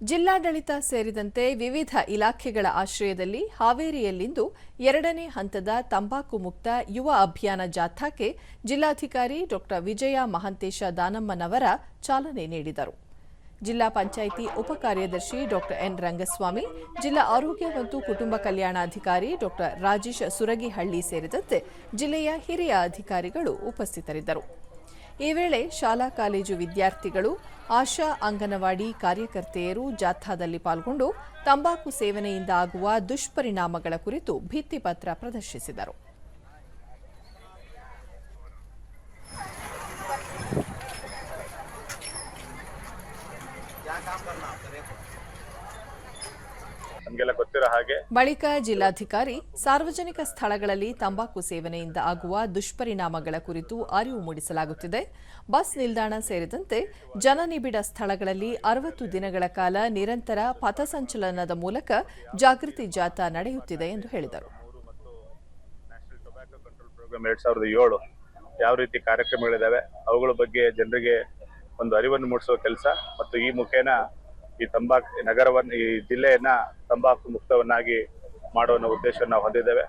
ಜಿಲ್ಲಾಡಳಿತ ಸೇರಿದಂತೆ ವಿವಿಧ ಇಲಾಖೆಗಳ ಆಶ್ರಯದಲ್ಲಿ ಹಾವೇರಿಯಲ್ಲಿಂದು ಎರಡನೇ ಹಂತದ ತಂಬಾಕು ಮುಕ್ತ ಯುವ ಅಭಿಯಾನ ಜಾಥಾಕ್ಕೆ ಜಿಲ್ಲಾಧಿಕಾರಿ ಡಾ ವಿಜಯ ಮಹಾಂತೇಶ ದಾನಮ್ಮನವರ ಚಾಲನೆ ನೀಡಿದರು. ಜಿಲ್ಲಾ ಪಂಚಾಯಿತಿ ಉಪ ಕಾರ್ಯದರ್ಶಿ ಡಾ ಎನ್ ರಂಗಸ್ವಾಮಿ, ಜಿಲ್ಲಾ ಆರೋಗ್ಯ ಮತ್ತು ಕುಟುಂಬ ಕಲ್ಯಾಣಾಧಿಕಾರಿ ಡಾ ರಾಜೇಶ್ ಸುರಗಿಹಳ್ಳಿ ಸೇರಿದಂತೆ ಜಿಲ್ಲೆಯ ಹಿರಿಯ ಅಧಿಕಾರಿಗಳು ಉಪಸ್ಥಿತರಿದ್ದರು. ಈ ವೇಳೆ ಶಾಲಾ ಕಾಲೇಜು ವಿದ್ಯಾರ್ಥಿಗಳು, ಆಶಾ ಅಂಗನವಾಡಿ ಕಾರ್ಯಕರ್ತೆಯರು ಜಾಥಾದಲ್ಲಿ ಪಾಲ್ಗೊಂಡು ತಂಬಾಕು ಸೇವನೆಯಿಂದ ಆಗುವ ದುಷ್ಪರಿಣಾಮಗಳ ಕುರಿತು ಭಿತ್ತಿಪತ್ರ ಪ್ರದರ್ಶಿಸಿದರು. ನಮಗೆಲ್ಲ ಗೊತ್ತಿರೋ ಹಾಗೆ ಬಳಿಕ ಜಿಲ್ಲಾಧಿಕಾರಿ ಸಾರ್ವಜನಿಕ ಸ್ಥಳಗಳಲ್ಲಿ ತಂಬಾಕು ಸೇವನೆಯಿಂದ ಆಗುವ ದುಷ್ಪರಿಣಾಮಗಳ ಕುರಿತು ಅರಿವು ಮೂಡಿಸಲಾಗುತ್ತಿದೆ. ಬಸ್ ನಿಲ್ದಾಣ ಸೇರಿದಂತೆ ಜನನಿಬಿಡ ಸ್ಥಳಗಳಲ್ಲಿ ಅರವತ್ತು ದಿನಗಳ ಕಾಲ ನಿರಂತರ ಪಥಸಂಚಲನದ ಮೂಲಕ ಜಾಗೃತಿ ಜಾಥಾ ನಡೆಯುತ್ತಿದೆ ಎಂದು ಹೇಳಿದರು. ಎರಡ್ ಸಾವಿರದ ಏಳು ಯಾವ ರೀತಿ ಕಾರ್ಯಕ್ರಮಗಳಿದ್ದಾವೆ ಅವುಗಳ ಬಗ್ಗೆ ಜನರಿಗೆ ಒಂದು ಅರಿವನ್ನು ಮೂಡಿಸುವ ಕೆಲಸ ಮತ್ತು ಈ ಮುಖೇನ ಈ ತಂಬಾಕು ನಗರವನ್ನು ಈ ಜಿಲ್ಲೆಯನ್ನ ತಂಬಾಕು ಮುಕ್ತವನ್ನಾಗಿ ಮಾಡುವ ಉದ್ದೇಶ ನಾವು ಹೊಂದಿದ್ದೇವೆ.